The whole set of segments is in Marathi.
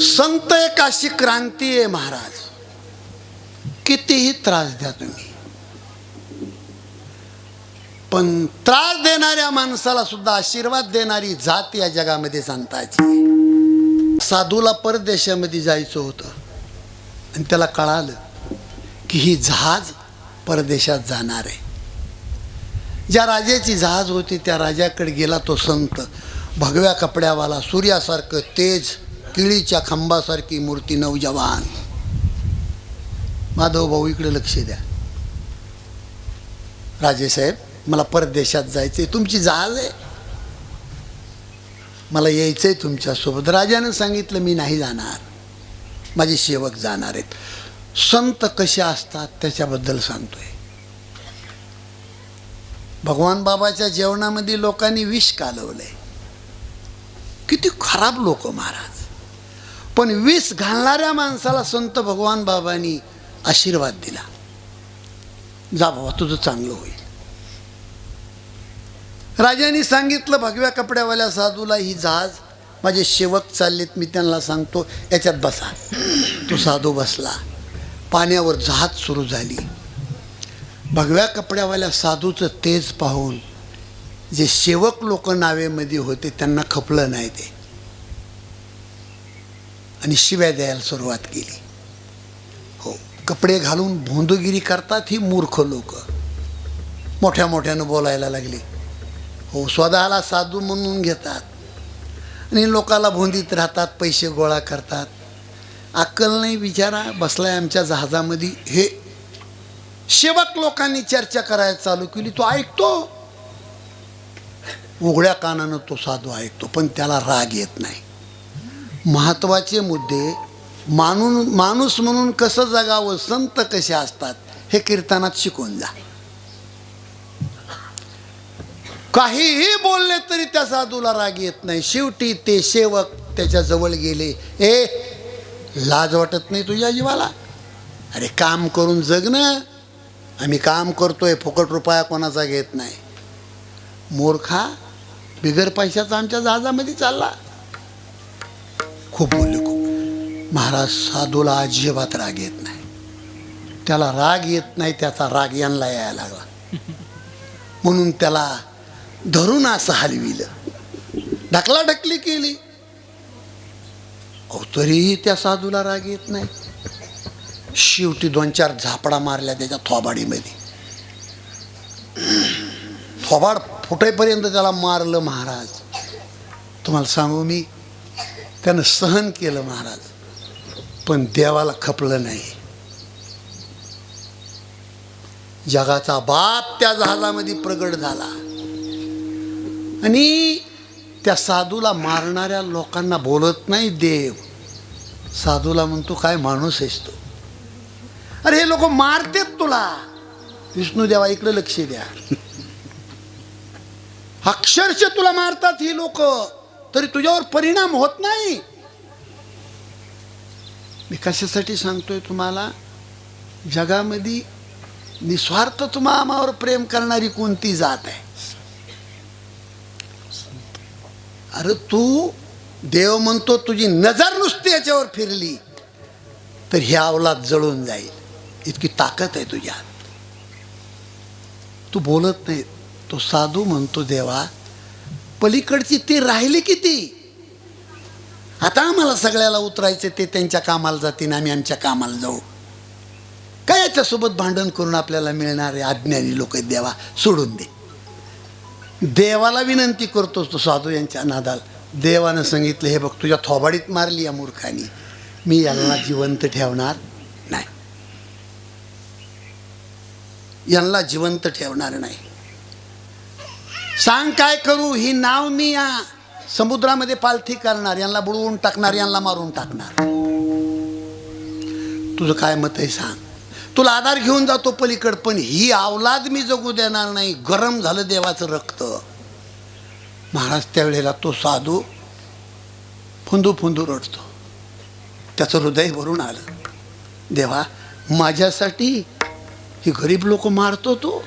संत एक अशी क्रांती आहे महाराज. कितीही त्रास द्या तुम्ही. पण त्रास देणाऱ्या माणसाला सुद्धा आशीर्वाद देणारी जात या जगामध्ये संताची साधूला परदेशामध्ये जायचं होतं. आणि त्याला कळालं की ही जहाज परदेशात जाणार आहे. ज्या राजाची जहाज होती त्या राजाकडे गेला तो संत. भगव्या कपड्यावाला सूर्यासारखं तेज किळीच्या खांबासारखी मूर्ती नवजवान. माधव भाऊ इकडे लक्ष द्या. राजेसाहेब मला परदेशात जायचंय. तुमची जहाज आहे. मला यायचंय तुमच्यासोबत. राजानं सांगितलं मी नाही जाणार. माझे सेवक जाणार आहेत. संत कसे असतात त्याच्याबद्दल सांगतोय. भगवान बाबाच्या जेवणामध्ये लोकांनी विष कालवलंय. किती खराब लोक महाराज पण वीस घालणाऱ्या माणसाला संत भगवान बाबांनी आशीर्वाद दिला. जा बाबा तुझं चांगलं होईल. राजांनी सांगितलं भगव्या कपड्यावाल्या साधूला ही जहाज माझे शेवक चाललेत मी त्यांना सांगतो याच्यात बसा. तो साधू बसला. पाण्यावर जहाज सुरू झाली. भगव्या कपड्यावाल्या साधूचं तेज पाहून जे सेवक लोक नावेमध्ये होते त्यांना खपलं नाही ते. आणि शिव्या द्यायला सुरुवात केली. हो कपडे घालून भोंदगिरी करतात ही मूर्ख लोक. मोठ्या मोठ्यानं बोलायला लागले. हो स्वतःला साधू म्हणून घेतात. आणि लोकाला भोंदीत राहतात पैसे गोळा करतात. अक्कल नाही विचारा बसलाय आमच्या जहाजामध्ये. हे सेवक लोकांनी चर्चा करायला चालू केली तो ऐकतो. उघड्या कानानं तो साधू ऐकतो पण त्याला राग येत नाही. महत्त्वाचे मुद्दे मानून माणूस म्हणून कसं जगावं संत कसे असतात हे कीर्तनात शिकून जा. काहीही बोलले तरी त्या साधूला राग येत नाही. शेवटी ते सेवक त्याच्याजवळ गेले. ए लाज वाटत नाही तुझ्या जीवाला? अरे काम करून जगणं आम्ही काम करतोय फुकट रुपया कोणाचा घेत नाही. मूर्खा बिगर पैशाचा आमच्या जहाजामध्ये चालला. खूप बोलले खूप. महाराज साधूला अजिबात राग येत नाही. त्याला राग येत नाही त्याचा राग यांना यायला लागला. म्हणून त्याला धरून असं हलविलं. ढकलाढकली केली. अहो तरीही त्या साधूला राग येत नाही. शेवटी दोन चार झापडा मारल्या त्याच्या थोबाडीमध्ये. थोबाड फुटेपर्यंत त्याला मारलं महाराज. तुम्हाला सांगू मी त्यानं सहन केलं महाराज पण देवाला खपलं नाही. जगाचा बाप त्या जहाजामध्ये प्रगट झाला. आणि त्या साधूला मारणाऱ्या लोकांना बोलत नाही देव. साधूला म्हणतो काय माणूस आहेस तू? अरे हे लोक मारतेत तुला. विष्णू देवा इकडे लक्ष द्या. अक्षरशः तुला मारतात ही लोक. तरी तुझ्यावर परिणाम होत नाही. मी कशासाठी सांगतोय तुम्हाला? जगामध्ये निस्वार्थ तुम्हा आम्हावर प्रेम करणारी कोणती जात आहे? अरे तू देव म्हणतो तुझी नजर नुसती याच्यावर फिरली तर ही अवलाद जळून जाईल. इतकी ताकद आहे तुझ्यात. तू बोलत नाही तो साधू म्हणतो देवा पलीकडची ते राहिले किती? आता आम्हाला सगळ्याला उतरायचे ते त्यांच्या कामाला जातील आम्ही आमच्या कामाला जाऊ. काय याच्यासोबत भांडण करून आपल्याला मिळणारे अज्ञानी लोक देवा सोडून दे. देवाला विनंती करतोस तो साधू यांच्या नादाला देवानं सांगितलं हे बघ तुझ्या थोबाडीत मारली या मूर्खानी. मी यांना जिवंत ठेवणार नाही. यांना जिवंत ठेवणार नाही. सांग काय करू? ही नाव मी या समुद्रामध्ये पालथी करणार यांना बुडवून टाकणार यांना मारून टाकणार. तुझं काय मत आहे सांग. तुला आधार घेऊन जातो पलीकड पण ही अवलाद मी जगू देणार नाही. गरम झालं देवाचं रक्त. महाराज त्यावेळेला तो साधू फुंदू फुंदू रडतो. त्याचं हृदय भरून आलं. देवा माझ्यासाठी ही गरीब लोक मारतो तो.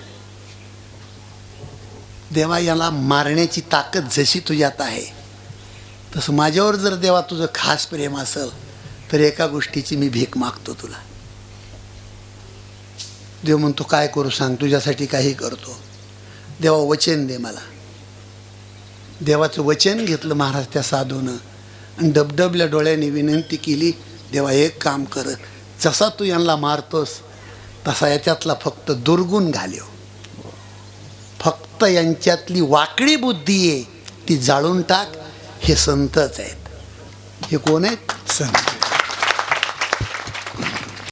देवा याला मारण्याची ताकद जशी तुझ्यात आहे तसं माझ्यावर जर देवा तुझं खास प्रेम असेल तर एका गोष्टीची मी भीक मागतो तुला. देव म्हणतो काय करू सांग तुझ्यासाठी काही करतो. देवा वचन दे मला. देवाचं वचन घेतलं महाराज त्या साधूनं. आणि डबडबल्या डोळ्याने विनंती केली देवा एक काम कर जसा तू यांना मारतोस तसा याच्यातला फक्त दुर्गुण घाल्यो फक्त यांच्यातली वाकडी बुद्धी आहे ती जाळून टाक हे संतच आहेत. हे कोण आहेत? संत.